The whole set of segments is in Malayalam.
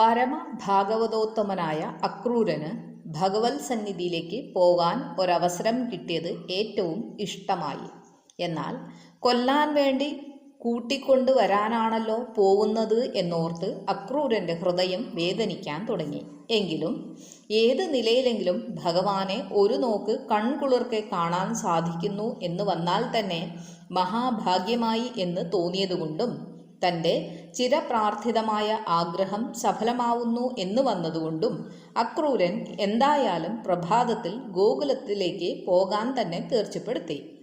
പരമ ഭാഗവതോത്തമനായ അക്രൂരന് ഭഗവത് സന്നിധിയിലേക്ക് പോകാൻ ഒരവസരം കിട്ടിയത് ഏറ്റവും ഇഷ്ടമായി. എന്നാൽ കൊല്ലാൻ വേണ്ടി കൂട്ടിക്കൊണ്ടുവരാനാണല്ലോ പോകുന്നത് എന്നോർത്ത് അക്രൂരന്റെ ഹൃദയം വേദനിക്കാൻ തുടങ്ങി. എങ്കിലും ഏത് നിലയിലെങ്കിലും ഭഗവാനെ ഒരു നോക്ക് കൺകുളിർക്കെ കാണാൻ സാധിക്കുന്നു എന്ന് വന്നാൽ തന്നെ മഹാഭാഗ്യമായി എന്ന് തോന്നിയതുകൊണ്ടും തന്റെ ചിരപ്രാർത്ഥിതമായ ആഗ്രഹം സഫലമാവുന്നു എന്ന് വന്നതുകൊണ്ടും അക്രൂരൻ എന്തായാലും പ്രഭാതത്തിൽ ഗോകുലത്തിലേക്ക് പോകാൻ തന്നെ തീർച്ചപ്പെടുത്തി.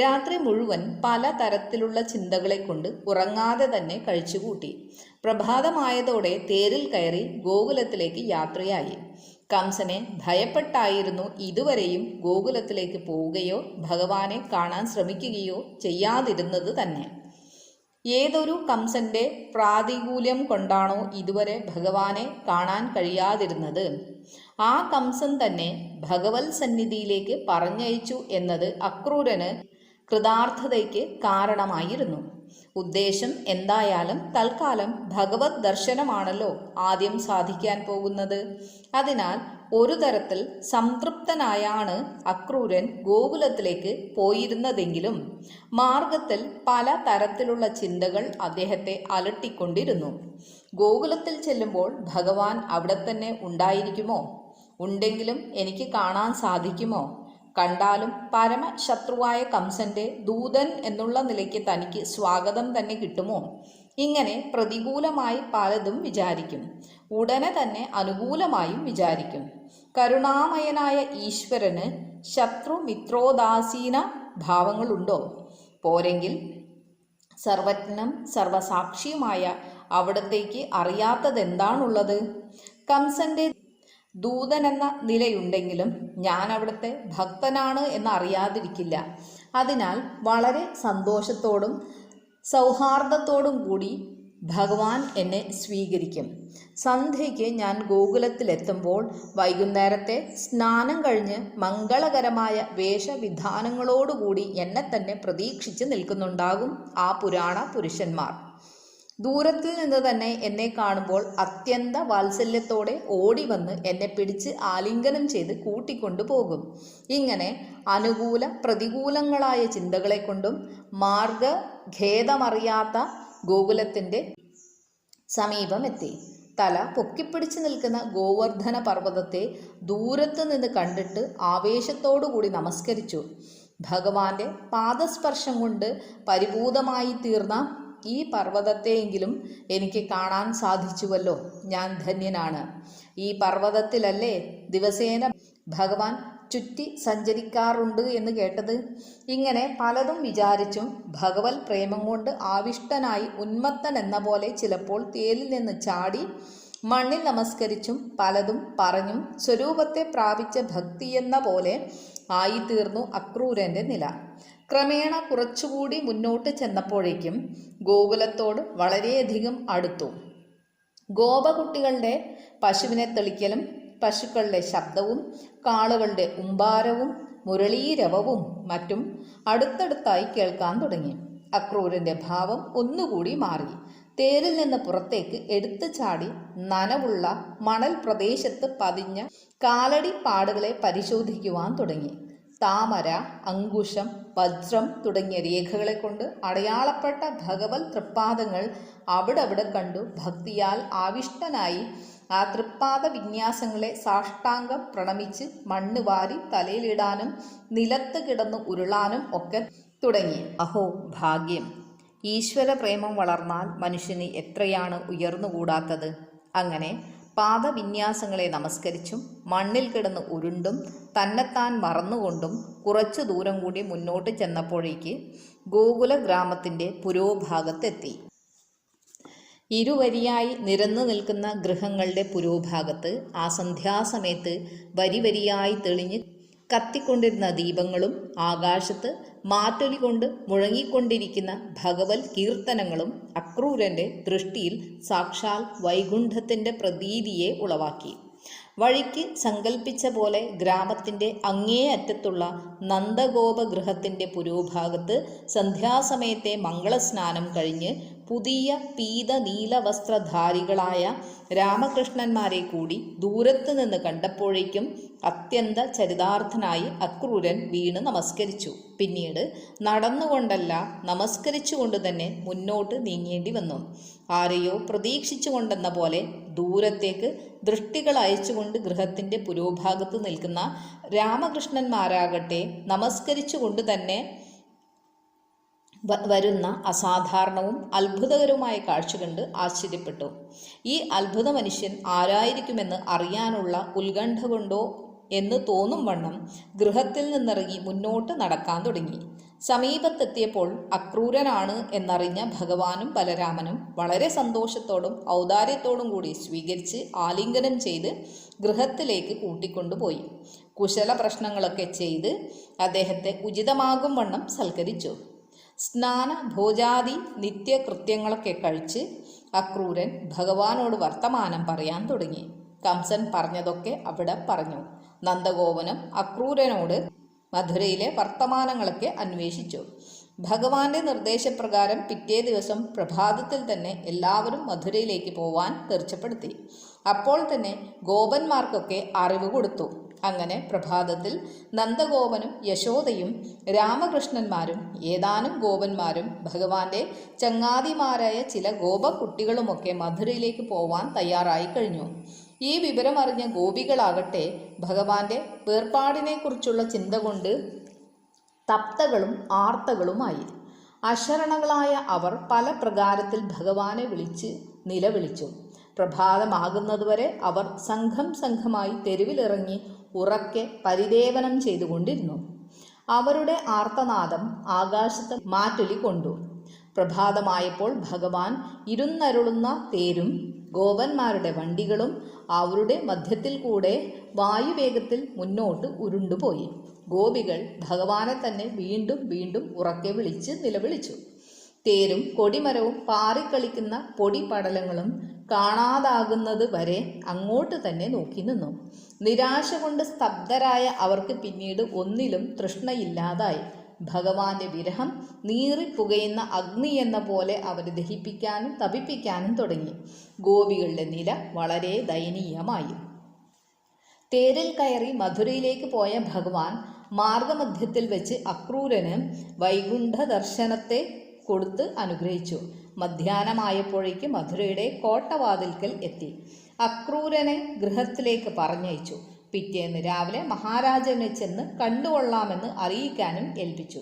രാത്രി മുഴുവൻ പല തരത്തിലുള്ള ചിന്തകളെ കൊണ്ട് ഉറങ്ങാതെ തന്നെ കഴിച്ചുകൂട്ടി. പ്രഭാതമായതോടെ തേരിൽ കയറി ഗോകുലത്തിലേക്ക് യാത്രയായി. കംസനെ ഭയപ്പെട്ടായിരുന്നു ഇതുവരെയും ഗോകുലത്തിലേക്ക് പോവുകയോ ഭഗവാനെ കാണാൻ ശ്രമിക്കുകയോ ചെയ്യാതിരുന്നത് തന്നെ. ഏതൊരു കംസന്റെ പ്രാതികൂല്യം കൊണ്ടാണോ ഇതുവരെ ഭഗവാനെ കാണാൻ കഴിയാതിരുന്നത്? ആ കംസൻ തന്നെ ഭഗവത് സന്നിധിയിലേക്ക് പറഞ്ഞയച്ചു എന്നത് അക്രൂരന് കൃതാർത്ഥതയ്ക്ക് കാരണമായിരുന്നു. ഉദ്ദേശം എന്തായാലും തൽക്കാലം ഭഗവത് ദർശനമാണല്ലോ ആദ്യം സാധിക്കാൻ പോകുന്നത്. അതിനാൽ ഒരു തരത്തിൽ സംതൃപ്തനായാണ് അക്രൂരൻ ഗോകുലത്തിലേക്ക് പോയിരുന്നതെങ്കിലും മാർഗത്തിൽ പല തരത്തിലുള്ള ചിന്തകൾ അദ്ദേഹത്തെ അലട്ടിക്കൊണ്ടിരുന്നു. ഗോകുലത്തിൽ ചെല്ലുമ്പോൾ ഭഗവാൻ അവിടെ തന്നെ ഉണ്ടായിരിക്കുമോ? ഉണ്ടെങ്കിലും എനിക്ക് കാണാൻ സാധിക്കുമോ? കണ്ടാലും പരമശത്രുവായ കംസന്റെ ദൂതൻ എന്നുള്ള നിലയ്ക്ക് തനിക്ക് സ്വാഗതം തന്നെ കിട്ടുമോ? ഇങ്ങനെ പ്രതികൂലമായി പലതും വിചാരിക്കും. ഉടനെ തന്നെ അനുകൂലമായും വിചാരിക്കും. കരുണാമയനായ ഈശ്വരന് ശത്രു മിത്രോദാസീന ഭാവങ്ങളുണ്ടോ? പോരെങ്കിൽ സർവജ്ഞനും സർവസാക്ഷിയുമായ അവിടത്തേക്ക് അറിയാത്തതെന്താണുള്ളത്? കംസന്റെ ദൂതൻ എന്ന നിലയുണ്ടെങ്കിലും ഞാൻ അവിടുത്തെ ഭക്തനാണ് എന്ന് അറിയാതിരിക്കില്ല. അതിനാൽ വളരെ സന്തോഷത്തോടും സൗഹാർദ്ദത്തോടും കൂടി ഭഗവാൻ എന്നെ സ്വീകരിക്കും. സന്ധ്യയ്ക്ക് ഞാൻ ഗോകുലത്തിലെത്തുമ്പോൾ വൈകുന്നേരത്തെ സ്നാനം കഴിഞ്ഞ് മംഗളകരമായ വേഷവിധാനങ്ങളോടുകൂടി എന്നെ തന്നെ പ്രതീക്ഷിച്ച് നിൽക്കുന്നുണ്ടാകും ആ പുരാണ പുരുഷന്മാർ ദൂരത്തിൽ നിന്ന് തന്നെ എന്നെ കാണുമ്പോൾ അത്യന്ത വാത്സല്യത്തോടെ ഓടി വന്ന് എന്നെ പിടിച്ച് ആലിംഗനം ചെയ്ത് കൂട്ടിക്കൊണ്ടു പോകും. ഇങ്ങനെ അനുകൂല പ്രതികൂലങ്ങളായ ചിന്തകളെ കൊണ്ടും മാർഗഖേദമറിയാത്ത ഗോകുലത്തിന്റെ സമീപമെത്തി. തല പൊക്കിപ്പിടിച്ച് നിൽക്കുന്ന ഗോവർദ്ധന പർവതത്തെ ദൂരത്തു നിന്ന് കണ്ടിട്ട് ആവേശത്തോടുകൂടി നമസ്കരിച്ചു. ഭഗവാന്റെ പാദസ്പർശം കൊണ്ട് പരിഭൂതമായി തീർന്ന ഈ പർവതത്തെയെങ്കിലും എനിക്ക് കാണാൻ സാധിച്ചുവല്ലോ. ഞാൻ ധന്യനാണ്. ഈ പർവതത്തിലല്ലേ ദിവസേന ഭഗവാൻ ചുറ്റി സഞ്ചരിക്കാറുണ്ട് എന്ന് കേട്ടത്? ഇങ്ങനെ പലതും വിചാരിച്ചും ഭഗവത് പ്രേമം കൊണ്ട് ആവിഷ്ടനായി ഉന്മത്തൻ എന്ന പോലെ ചിലപ്പോൾ തേലിൽ നിന്ന് ചാടി മണ്ണിൽ നമസ്കരിച്ചും പലതും പറഞ്ഞും സ്വരൂപത്തെ പ്രാപിച്ച ഭക്തിയെന്ന പോലെ ആയിത്തീർന്നു അക്രൂരന്റെ നില. ക്രമേണ കുറച്ചുകൂടി മുന്നോട്ട് ചെന്നപ്പോഴേക്കും ഗോകുലത്തോട് വളരെയധികം അടുത്തു. ഗോപകുട്ടികളുടെ പശുവിനെ തെളിക്കലും പശുക്കളുടെ ശബ്ദവും കാളുകളുടെ ഉമ്പാരവും മുരളീരവവും മറ്റും അടുത്തടുത്തായി കേൾക്കാൻ തുടങ്ങി. അക്രൂരന്റെ ഭാവം ഒന്നുകൂടി മാറി. തേരിൽ നിന്ന് പുറത്തേക്ക് എടുത്തു ചാടി നനവുള്ള മണൽ പ്രദേശത്ത് പതിഞ്ഞ കാലടി പാടുകളെ പരിശോധിക്കുവാൻ തുടങ്ങി. താമര അങ്കുശം വജ്രം തുടങ്ങിയ രേഖകളെ കൊണ്ട് അടയാളപ്പെട്ട ഭഗവത് തൃപ്പാദങ്ങൾ അവിടെ കണ്ടു. ഭക്തിയാൽ ആവിഷ്ടനായി ആ തൃപ്പാദ വിന്യാസങ്ങളെ സാഷ്ടാംഗം പ്രണമിച്ച് മണ്ണ് വാരി തലയിലിടാനും നിലത്ത് കിടന്ന് ഉരുളാനും ഒക്കെ തുടങ്ങി. അഹോ ഭാഗ്യം. ഈശ്വര പ്രേമം വളർന്നാൽ മനുഷ്യന് എത്രയാണ് ഉയർന്നുകൂടാത്തത്? അങ്ങനെ പാദവിന്യാസങ്ങളെ നമസ്കരിച്ചും മണ്ണിൽ കിടന്ന് ഉരുണ്ടും തന്നെത്താൻ മറന്നുകൊണ്ടും കുറച്ചു ദൂരം കൂടി മുന്നോട്ട് ചെന്നപ്പോഴേക്ക് ഗോകുല ഗ്രാമത്തിന്റെ പുരോഭാഗത്തെത്തി. ഇരുവരിയായി നിരന്നു നിൽക്കുന്ന ഗൃഹങ്ങളുടെ പുരോഭാഗത്ത് ആ സന്ധ്യാസമയത്ത് വരിവരിയായി തെളിഞ്ഞ് കത്തിക്കൊണ്ടിരുന്ന ദീപങ്ങളും ആകാശത്ത് മാറ്റൊലി കൊണ്ട് മുഴങ്ങിക്കൊണ്ടിരിക്കുന്ന ഭഗവത് കീർത്തനങ്ങളും അക്രൂരന്റെ ദൃഷ്ടിയിൽ സാക്ഷാൽ വൈകുണ്ഠത്തിന്റെ പ്രതീതിയെ ഉളവാക്കി. വഴിക്ക് സങ്കൽപ്പിച്ച പോലെ ഗ്രാമത്തിന്റെ അങ്ങേ അറ്റത്തുള്ള നന്ദഗോപഗൃഹത്തിന്റെ പുരോഭാഗത്ത് സന്ധ്യാസമയത്തെ മംഗളസ്നാനം കഴിഞ്ഞ് പുതിയ പീത നീല വസ്ത്രധാരികളായ രാമകൃഷ്ണന്മാരെ കൂടി ദൂരത്ത് നിന്ന് കണ്ടപ്പോഴേക്കും അത്യന്ത ചരിതാർത്ഥനായി അക്രൂരൻ വീണ് നമസ്കരിച്ചു. പിന്നീട് നടന്നുകൊണ്ടല്ല നമസ്കരിച്ചുകൊണ്ട് തന്നെ മുന്നോട്ട് നീങ്ങേണ്ടി വന്നു. ആരെയോ പ്രതീക്ഷിച്ചുകൊണ്ടെന്ന പോലെ ദൂരത്തേക്ക് ദൃഷ്ടികൾ അയച്ചുകൊണ്ട് ഗൃഹത്തിന്റെ പുരോഭാഗത്ത് നിൽക്കുന്ന രാമകൃഷ്ണന്മാരാകട്ടെ നമസ്കരിച്ചുകൊണ്ട് തന്നെ വരുന്ന അസാധാരണവും അത്ഭുതകരവുമായ കാഴ്ച കണ്ട് ആശ്ചര്യപ്പെട്ടു. ഈ അത്ഭുത മനുഷ്യൻ ആരായിരിക്കുമെന്ന് അറിയാനുള്ള ഉത്കണ്ഠ കൊണ്ടോ എന്ന് തോന്നും വണ്ണം ഗൃഹത്തിൽ നിന്നിറങ്ങി മുന്നോട്ട് നടക്കാൻ തുടങ്ങി. സമീപത്തെത്തിയപ്പോൾ അക്രൂരനാണ് എന്നറിഞ്ഞ ഭഗവാനും ബലരാമനും വളരെ സന്തോഷത്തോടും ഔദാര്യത്തോടും കൂടി സ്വീകരിച്ച് ആലിംഗനം ചെയ്ത് ഗൃഹത്തിലേക്ക് കൂട്ടിക്കൊണ്ടുപോയി കുശല പ്രശ്നങ്ങളൊക്കെ ചെയ്ത് അദ്ദേഹത്തെ ഉചിതമാകും വണ്ണം സൽക്കരിച്ചു. സ്നാന ഭോജാദി നിത്യകൃത്യങ്ങളൊക്കെ കഴിച്ച് അക്രൂരൻ ഭഗവാനോട് വർത്തമാനം പറയാൻ തുടങ്ങി. കംസൻ പറഞ്ഞതൊക്കെ അവിടെ പറഞ്ഞു. നന്ദഗോപനം അക്രൂരനോട് മധുരയിലെ വർത്തമാനങ്ങളൊക്കെ അന്വേഷിച്ചു. ഭഗവാന്റെ നിർദ്ദേശപ്രകാരം പിറ്റേ ദിവസം പ്രഭാതത്തിൽ തന്നെ എല്ലാവരും മധുരയിലേക്ക് പോവാൻ തീർച്ചപ്പെടുത്തി. അപ്പോൾ തന്നെ ഗോപന്മാർക്കൊക്കെ അറിവ് കൊടുത്തു. അങ്ങനെ പ്രഭാതത്തിൽ നന്ദഗോപനും യശോദയും രാമകൃഷ്ണന്മാരും ഏതാനും ഗോപന്മാരും ഭഗവാന്റെ ചങ്ങാതിമാരായ ചില ഗോപകുട്ടികളുമൊക്കെ മധുരയിലേക്ക് പോവാൻ തയ്യാറായി കഴിഞ്ഞു. ഈ വിവരമറിഞ്ഞ ഗോപികളാകട്ടെ ഭഗവാന്റെ വേർപാടിനെക്കുറിച്ചുള്ള ചിന്ത കൊണ്ട് തപ്തകളും ആർത്തകളുമായി. അശരണകളായ അവർ പല പ്രകാരത്തിൽ ഭഗവാനെ വിളിച്ച് നിലവിളിച്ചു. പ്രഭാതമാകുന്നതുവരെ അവർ സംഘം സംഘമായി തെരുവിലിറങ്ങി ഉറക്കെ പരിദേവനം ചെയ്തുകൊണ്ടിരുന്നു. അവരുടെ ആർത്തനാദം ആകാശത്ത് മാറ്റൊലി കൊണ്ടു. പ്രഭാതമായപ്പോൾ ഭഗവാൻ ഇരുന്നരുളുന്ന തേരും ഗോപന്മാരുടെ വണ്ടികളും അവരുടെ മധ്യത്തിൽ കൂടെ വായുവേഗത്തിൽ മുന്നോട്ട് ഉരുണ്ടുപോയി. ഗോപികൾ ഭഗവാനെ തന്നെ വീണ്ടും വീണ്ടും ഉറക്കെ വിളിച്ച് നിലവിളിച്ചു. തേരും കൊടിമരവും പാറിക്കളിക്കുന്ന പൊടിപടലങ്ങളും കാണാതാകുന്നത് വരെ അങ്ങോട്ട് തന്നെ നോക്കി നിന്നു. നിരാശ കൊണ്ട് സ്തബ്ധരായ അവർക്ക് പിന്നീട് ഒന്നിലും തൃഷ്ണയില്ലാതായി. ഭഗവാന്റെ വിരഹം നീറിപ്പുകയുന്ന അഗ്നി എന്ന പോലെ അവർ ദഹിപ്പിക്കാനും തപിപ്പിക്കാനും തുടങ്ങി. ഗോപികളുടെ നില വളരെ ദയനീയമായി. തേരിൽ കയറി മധുരയിലേക്ക് പോയ ഭഗവാൻ മാർഗമധ്യത്തിൽ വെച്ച് അക്രൂരന് വൈകുണ്ഠ ദർശനത്തെ കൊടുത്ത് അനുഗ്രഹിച്ചു. മധ്യാഹ്നമായപ്പോഴേക്ക് മധുരയുടെ കോട്ടവാതിൽക്കൽ എത്തി. അക്രൂരനെ ഗൃഹത്തിലേക്ക് പറഞ്ഞയച്ചു. പിറ്റേന്ന് രാവിലെ മഹാരാജനെ ചെന്ന് കണ്ടുകൊള്ളാമെന്ന് അറിയിക്കാനും ഏൽപ്പിച്ചു.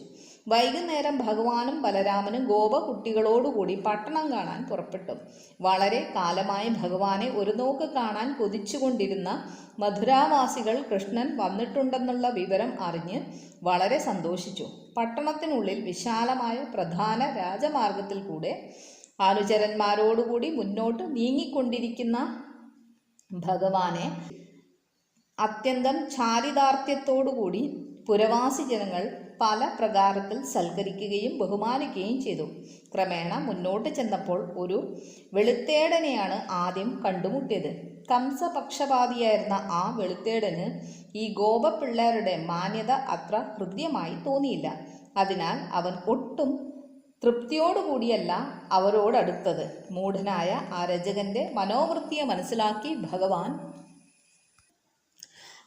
വൈകുന്നേരം ഭഗവാനും ബലരാമനും ഗോപകുട്ടികളോടുകൂടി പട്ടണം കാണാൻ പുറപ്പെട്ടു. വളരെ കാലമായി ഭഗവാനെ ഒരു നോക്ക് കാണാൻ കൊതിച്ചുകൊണ്ടിരുന്ന മധുരാവാസികൾ കൃഷ്ണൻ വന്നിട്ടുണ്ടെന്നുള്ള വിവരം അറിഞ്ഞ് വളരെ സന്തോഷിച്ചു. പട്ടണത്തിനുള്ളിൽ വിശാലമായ പ്രധാന രാജമാർഗത്തിൽ കൂടെ അനുചരന്മാരോടുകൂടി മുന്നോട്ട് നീങ്ങിക്കൊണ്ടിരിക്കുന്ന ഭഗവാനെ അത്യന്തം ചാരിതാർത്ഥ്യത്തോടുകൂടി പുരവാസി ജനങ്ങൾ പല പ്രകാരത്തിൽ സൽക്കരിക്കുകയും ബഹുമാനിക്കുകയും ചെയ്തു. ക്രമേണ മുന്നോട്ട് ചെന്നപ്പോൾ ഒരു വെളുത്തേടനെയാണ് ആദ്യം കണ്ടുമുട്ടിയത്. കംസപക്ഷപാതിയായിരുന്ന ആ വെളുത്തേടന് ഈ ഗോപപിള്ളേരുടെ മാന്യത അത്ര ഹൃദ്യമായി തോന്നിയില്ല. അതിനാൽ അവൻ ഒട്ടും തൃപ്തിയോടുകൂടിയല്ല അവരോടടുത്തത്. മൂഢനായ ആ രചകന്റെ മനോവൃത്തിയെ മനസ്സിലാക്കി ഭഗവാൻ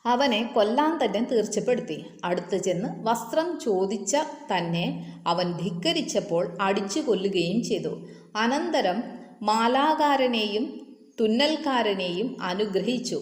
അവനെ കൊല്ലാൻ തന്നെ തീർച്ചപ്പെടുത്തി. അടുത്തു ചെന്ന് വസ്ത്രം ചോദിച്ച തന്നെ അവൻ ധിക്കരിച്ചപ്പോൾ അടിച്ചു കൊല്ലുകയും ചെയ്തു. അനന്തരം മാലാകാരനെയും തുന്നൽക്കാരനെയും അനുഗ്രഹിച്ചു.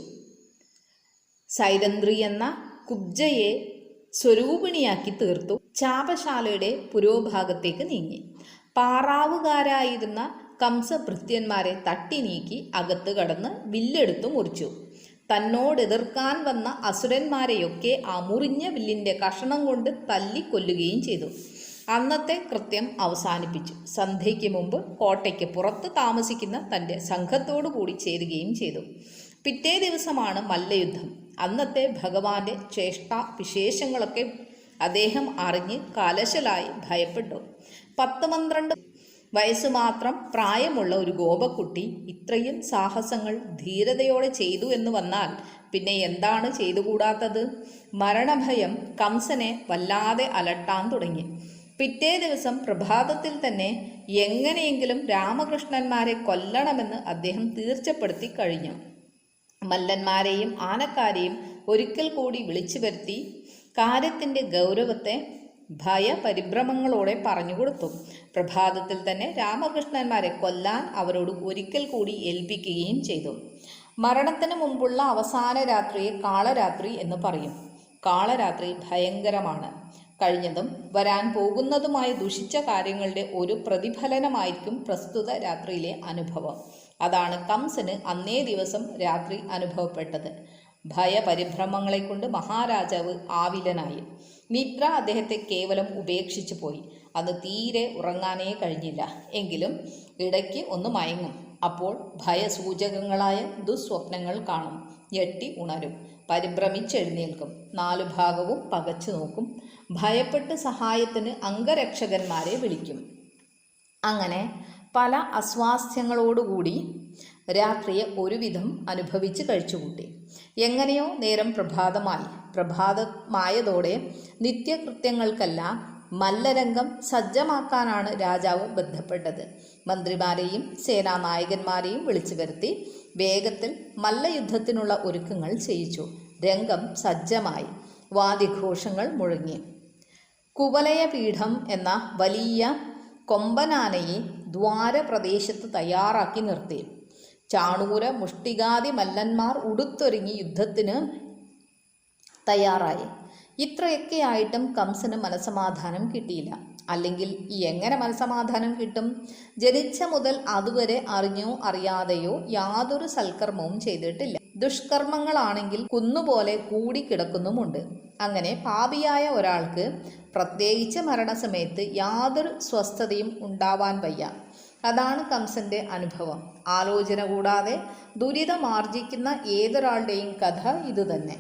സൈരന്ത്രി എന്ന കുബ്ജയെ സ്വരൂപിണിയാക്കി തീർത്തു. ചാപശാലയുടെ പുരോഭാഗത്തേക്ക് നീങ്ങി. പാറാവുകാരായിരുന്ന കംസഭൃത്യന്മാരെ തട്ടി നീക്കി അകത്ത് കടന്ന് വില്ലെടുത്തു മുറിച്ചു. തന്നോടെതിർക്കാൻ വന്ന അസുരന്മാരെയൊക്കെ ആ മുറിഞ്ഞ വില്ലിന്റെ കഷണം കൊണ്ട് തല്ലിക്കൊല്ലുകയും ചെയ്തു. അന്നത്തെ കൃത്യം അവസാനിപ്പിച്ചു. സന്ധ്യയ്ക്ക് മുമ്പ് കോട്ടയ്ക്ക് പുറത്ത് താമസിക്കുന്ന തന്റെ സംഘത്തോടു കൂടി ചേരുകയും ചെയ്തു. പിറ്റേ ദിവസമാണ് മല്ലയുദ്ധം. അന്നത്തെ ഭഗവാന്റെ ചേഷ്ട വിശേഷങ്ങളൊക്കെ അദ്ദേഹം അറിഞ്ഞ് കലശലായി ഭയപ്പെട്ടു. പത്ത് പന്ത്രണ്ട് വയസ്സ് മാത്രം പ്രായമുള്ള ഒരു ഗോപക്കുട്ടി ഇത്രയും സാഹസങ്ങൾ ധീരതയോടെ ചെയ്തു എന്ന് വന്നാൽ പിന്നെ എന്താണ് ചെയ്തുകൂടാത്തത്? മരണഭയം കംസനെ വല്ലാതെ അലട്ടാൻ തുടങ്ങി. പിറ്റേ ദിവസം പ്രഭാതത്തിൽ തന്നെ എങ്ങനെയെങ്കിലും രാമകൃഷ്ണന്മാരെ കൊല്ലണമെന്ന് അദ്ദേഹം തീർച്ചപ്പെടുത്തി കഴിഞ്ഞു. മല്ലന്മാരെയും ആനക്കാരെയും ഒരിക്കൽ കൂടി വിളിച്ചു വരുത്തി. കാര്യത്തിന്റെ ഗൗരവത്തെ ഭയപരിഭ്രമങ്ങളോടെ പറഞ്ഞുകൊടുത്തു. പ്രഭാതത്തിൽ തന്നെ രാമകൃഷ്ണന്മാരെ കൊല്ലാൻ അവരോട് ഒരിക്കൽ കൂടി ഏൽപ്പിക്കുകയും ചെയ്തു. മരണത്തിന് മുമ്പുള്ള അവസാന രാത്രിയെ കാളരാത്രി എന്ന് പറയും. കാളരാത്രി ഭയങ്കരമാണ്. കഴിഞ്ഞതും വരാൻ പോകുന്നതുമായ ദുഷിച്ച കാര്യങ്ങളുടെ ഒരു പ്രതിഫലനമായിരിക്കും പ്രസ്തുത രാത്രിയിലെ അനുഭവം. അതാണ് കംസന് അന്നേ ദിവസം രാത്രി അനുഭവപ്പെട്ടത്. ഭയപരിഭ്രമങ്ങളെ കൊണ്ട് മഹാരാജാവ് ആവിലനായി നിദ്ര അദ്ദേഹത്തെ കേവലം ഉപേക്ഷിച്ചു പോയി. അന്ന് തീരെ ഉറങ്ങാനേ കഴിഞ്ഞില്ല. എങ്കിലും ഇടയ്ക്ക് ഒന്ന് മയങ്ങും. അപ്പോൾ ഭയസൂചകങ്ങളായ ദുസ്വപ്നങ്ങൾ കാണും. ഞെട്ടി ഉണരും. പരിഭ്രമിച്ചെഴുന്നേൽക്കും. നാലു ഭാഗവും പകച്ചു നോക്കും. ഭയപ്പെട്ട് സഹായത്തിന് അംഗരക്ഷകന്മാരെ വിളിക്കും. അങ്ങനെ പല അസ്വാസ്ഥ്യങ്ങളോടുകൂടി രാത്രിയെ ഒരുവിധം അനുഭവിച്ച് കഴിച്ചുകൂട്ടി. എങ്ങനെയോ നേരം പ്രഭാതമായി. പ്രഭാതമായതോടെ നിത്യകൃത്യങ്ങൾക്കെല്ലാം മല്ലരംഗം സജ്ജമാക്കാനാണ് രാജാവ് ബന്ധപ്പെട്ടത്. മന്ത്രിമാരെയും സേനാനായകന്മാരെയും വിളിച്ചു വരുത്തി വേഗത്തിൽ മല്ലയുദ്ധത്തിനുള്ള ഒരുക്കങ്ങൾ ചെയ്യിച്ചു. രംഗം സജ്ജമായി. വാദിഘോഷങ്ങൾ മുഴങ്ങി. കുവലയ കുവലയപീഠം എന്ന വലിയ കൊമ്പനാനയെ ദ്വാരപ്രദേശത്ത് തയ്യാറാക്കി നിർത്തി. ചാണൂര മുഷ്ടികാതി മല്ലന്മാർ ഉടുത്തൊരുങ്ങി യുദ്ധത്തിന് തയ്യാറായി. ഇത്രയൊക്കെയായിട്ടും കംസന് മനസമാധാനം കിട്ടിയില്ല. അല്ലെങ്കിൽ ഈ എങ്ങനെ മനസമാധാനം കിട്ടും? ജനിച്ച മുതൽ അതുവരെ അറിഞ്ഞോ അറിയാതെയോ യാതൊരു സൽക്കർമ്മവും ചെയ്തിട്ടില്ല. ദുഷ്കർമ്മങ്ങളാണെങ്കിൽ കുന്നുപോലെ കൂടിക്കിടക്കുന്നുമുണ്ട്. അങ്ങനെ പാപിയായ ഒരാൾക്ക് പ്രത്യേകിച്ച് മരണസമയത്ത് യാതൊരു സ്വസ്ഥതയും ഉണ്ടാവാൻ വയ്യ. അതാണ് കംസന്റെ അനുഭവം. ആലോചന കൂടാതെ ദുരിതമാർജിക്കുന്ന ഏതൊരാളുടെയും കഥ ഇതുതന്നെ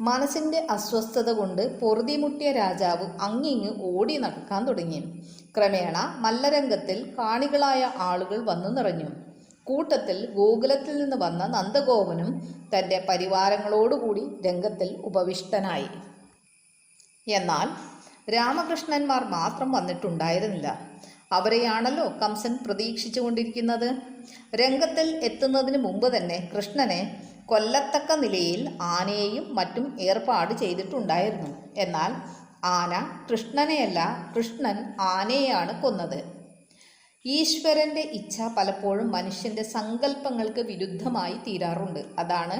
മനസ്സിന്റെ അസ്വസ്ഥത കൊണ്ട് പൊറുതിമുട്ടിയ രാജാവ് അങ്ങിങ്ങ് ഓടി നടക്കാൻ തുടങ്ങി. ക്രമേണ മല്ലരംഗത്തിൽ കാണികളായ ആളുകൾ വന്നു നിറഞ്ഞു. കൂട്ടത്തിൽ ഗോകുലത്തിൽ നിന്ന് വന്ന നന്ദഗോപനും തന്റെ പരിവാരങ്ങളോടുകൂടി രംഗത്തിൽ ഉപവിഷ്ടനായി. എന്നാൽ രാമകൃഷ്ണന്മാർ മാത്രം വന്നിട്ടുണ്ടായിരുന്നില്ല. അവരെയാണല്ലോ കംസൻ പ്രതീക്ഷിച്ചു കൊണ്ടിരിക്കുന്നത് രംഗത്തിൽ എത്തുന്നതിന് മുമ്പ് തന്നെ കൃഷ്ണനെ കൊല്ലത്തക്ക നിലയിൽ ആനയെയും മറ്റും ഏർപ്പാട് ചെയ്തിട്ടുണ്ടായിരുന്നു. എന്നാൽ ആന കൃഷ്ണനെയല്ല കൃഷ്ണൻ ആനയെയാണ് കൊന്നത്. ഈശ്വരന്റെ ഇച്ഛ പലപ്പോഴും മനുഷ്യന്റെ സങ്കല്പങ്ങൾക്ക് വിരുദ്ധമായി തീരാറുണ്ട്. അതാണ്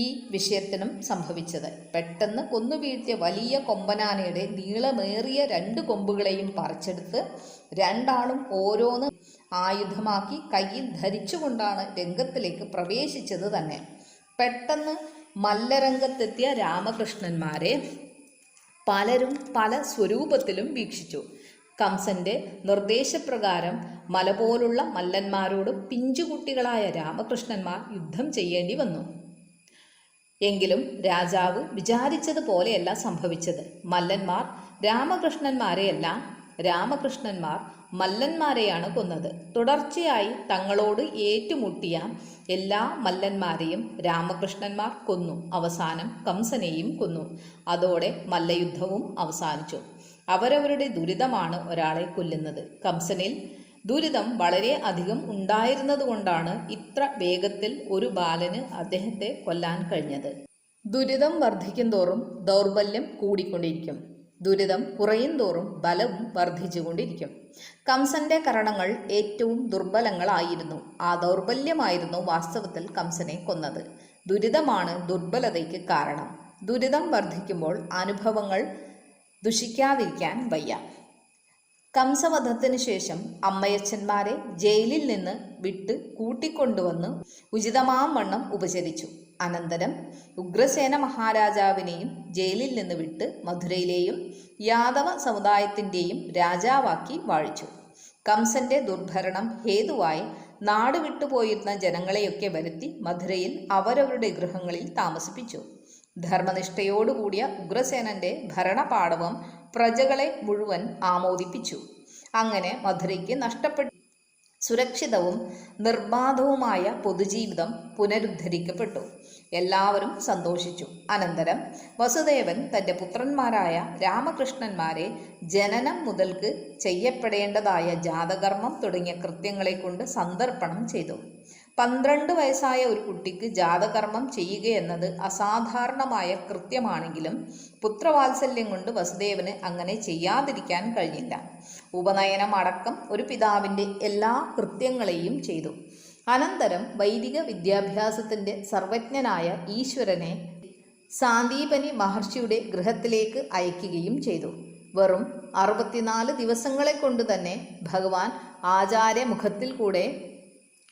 ഈ വിഷയത്തിനും സംഭവിച്ചത്. പെട്ടെന്ന് കൊന്നു വീഴ്ത്തിയ വലിയ കൊമ്പനാനയുടെ നീളമേറിയ രണ്ട് കൊമ്പുകളെയും പറിച്ചെടുത്ത് രണ്ടാളും ഓരോന്ന് ആയുധമാക്കി കയ്യിൽ ധരിച്ചുകൊണ്ടാണ് രംഗത്തിലേക്ക് പ്രവേശിച്ചത് തന്നെ. പെട്ടെന്ന് മല്ലരംഗത്തെത്തിയ രാമകൃഷ്ണന്മാരെ പലരും പല സ്വരൂപത്തിലും വീക്ഷിച്ചു. കംസന്റെ നിർദ്ദേശപ്രകാരം മല പോലുള്ള മല്ലന്മാരോട് പിഞ്ചുകുട്ടികളായ രാമകൃഷ്ണന്മാർ യുദ്ധം ചെയ്യേണ്ടി വന്നു. എങ്കിലും രാജാവ് വിചാരിച്ചതുപോലെയല്ല സംഭവിച്ചത്. മല്ലന്മാർ രാമകൃഷ്ണന്മാരെയല്ല രാമകൃഷ്ണന്മാർ മല്ലന്മാരെയാണ് കൊന്നത്. തുടർച്ചയായി തങ്ങളോട് ഏറ്റുമുട്ടിയ എല്ലാ മല്ലന്മാരെയും രാമകൃഷ്ണന്മാർ കൊന്നു. അവസാനം കംസനെയും കൊന്നു. അതോടെ മല്ലയുദ്ധവും അവസാനിച്ചു. അവരവരുടെ ദുരിതമാണ് ഒരാളെ കൊല്ലുന്നത്. കംസനിൽ ദുരിതം വളരെ അധികം ഉണ്ടായിരുന്നതുകൊണ്ടാണ് ഇത്ര വേഗത്തിൽ ഒരു ബാലന് അദ്ദേഹത്തെ കൊല്ലാൻ കഴിഞ്ഞത്. ദുരിതം വർദ്ധിക്കും തോറും ദൗർബല്യം കൂടിക്കൊണ്ടിരിക്കും. ദുരിതം കുറയും തോറും ബലവും വർദ്ധിച്ചുകൊണ്ടിരിക്കും. കംസന്റെ കരണങ്ങൾ ഏറ്റവും ദുർബലങ്ങളായിരുന്നു. ആ ദൗർബല്യമായിരുന്നു വാസ്തവത്തിൽ കംസനെ കൊന്നത്. ദുരിതമാണ് ദുർബലതയ്ക്ക് കാരണം. ദുരിതം വർദ്ധിക്കുമ്പോൾ അനുഭവങ്ങൾ ദുഷിക്കാതിരിക്കാൻ വയ്യ. കംസവധത്തിന് ശേഷം അമ്മയച്ചന്മാരെ ജയിലിൽ നിന്ന് വിട്ട് കൂട്ടിക്കൊണ്ടുവന്ന് ഉചിതമാം വണ്ണം ഉപചരിച്ചു. അനന്തരം ഉഗ്രസേന മഹാരാജാവിനെയും ജയിലിൽ നിന്ന് വിട്ട് മധുരയിലെയും യാദവ സമുദായത്തിന്റെയും രാജാവാക്കി വാഴിച്ചു. കംസന്റെ ദുർഭരണം ഹേതുവായി നാട് വിട്ടുപോയിരുന്ന ജനങ്ങളെയൊക്കെ വരുത്തി മധുരയിൽ അവരവരുടെ ഗൃഹങ്ങളിൽ താമസിപ്പിച്ചു. ധർമ്മനിഷ്ഠയോടുകൂടിയ ഉഗ്രസേനന്റെ ഭരണപാടവം പ്രജകളെ മുഴുവൻ ആമോദിപ്പിച്ചു. അങ്ങനെ മധുരയ്ക്ക് നഷ്ടപ്പെട്ട സുരക്ഷിതവും നിർബാധവുമായ പൊതുജീവിതം പുനരുദ്ധരിക്കപ്പെട്ടു. എല്ലാവരും സന്തോഷിച്ചു. അനന്തരം വസുദേവൻ തന്റെ പുത്രന്മാരായ രാമകൃഷ്ണന്മാരെ ജനനം മുതൽക്ക് ചെയ്യപ്പെടേണ്ടതായ ജാതകർമ്മം തുടങ്ങിയ കൃത്യങ്ങളെ കൊണ്ട് സന്ദർപ്പണം ചെയ്തു. പന്ത്രണ്ട് വയസ്സായ ഒരു കുട്ടിക്ക് ജാതകർമ്മം ചെയ്യുക എന്നത് അസാധാരണമായ കൃത്യമാണെങ്കിലും പുത്രവാത്സല്യം കൊണ്ട് വസുദേവന് അങ്ങനെ ചെയ്യാതിരിക്കാൻ കഴിഞ്ഞില്ല. ഉപനയനം അടക്കം ഒരു പിതാവിന്റെ എല്ലാ കൃത്യങ്ങളെയും ചെയ്തു. അനന്തരം വൈദിക വിദ്യാഭ്യാസത്തിന്റെ സർവജ്ഞനായ ഈശ്വരനെ സാന്ദീപനി മഹർഷിയുടെ ഗൃഹത്തിലേക്ക് അയക്കുകയും ചെയ്തു. വെറും അറുപത്തിനാല് ദിവസങ്ങളെ കൊണ്ട് തന്നെ ഭഗവാൻ ആചാര്യമുഖത്തിൽ കൂടെ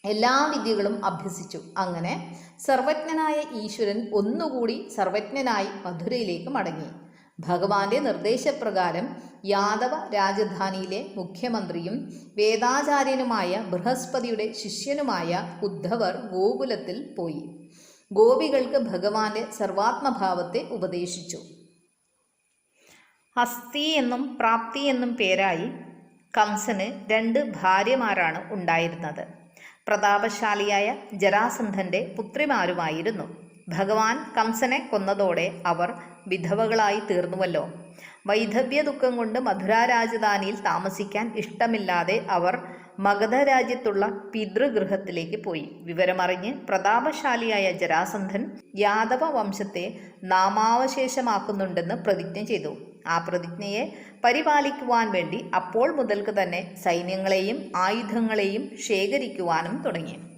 എല്ലാ വിദ്യകളും അഭ്യസിച്ചു. അങ്ങനെ സർവജ്ഞനായ ഈശ്വരൻ ഒന്നുകൂടി സർവജ്ഞനായി മധുരയിലേക്ക് മടങ്ങി. ഭഗവാന്റെ നിർദ്ദേശപ്രകാരം യാദവ രാജധാനിയിലെ മുഖ്യമന്ത്രിയും വേദാചാര്യനുമായ ബൃഹസ്പതിയുടെ ശിഷ്യനുമായ ഉദ്ധവർ ഗോകുലത്തിൽ പോയി. ഗോപികൾക്ക് ഭഗവാന്റെ സർവാത്മഭാവത്തെ ഉപദേശിച്ചു. അസ്ഥി എന്നും പ്രാപ്തി എന്നും പേരായി കംസന് രണ്ട് ഭാര്യമാരാണ് ഉണ്ടായിരുന്നത്. പ്രതാപശാലിയായ ജരാസന്ധന്റെ പുത്രിമാരുമായിരുന്നു. ഭഗവാൻ കംസനെ കൊന്നതോടെ അവർ വിധവകളായി തീർന്നുവല്ലോ. വൈധവ്യ ദുഃഖം കൊണ്ട് മധുര രാജധാനിയിൽ താമസിക്കാൻ ഇഷ്ടമില്ലാതെ അവർ മഗധ രാജ്യത്തുള്ള പിതൃഗൃഹത്തിലേക്ക് പോയി. വിവരമറിഞ്ഞ് പ്രതാപശാലിയായ ജരാസന്ധൻ യാദവ വംശത്തെ നാമാവശേഷമാക്കുന്നുണ്ടെന്ന് പ്രതിജ്ഞ ചെയ്തു. ആ പ്രതിജ്ഞയെ പരിപാലിക്കുവാൻ വേണ്ടി അപ്പോൾ മുതൽക്ക് തന്നെ സൈന്യങ്ങളെയും ആയുധങ്ങളെയും ശേഖരിക്കുവാനും തുടങ്ങി.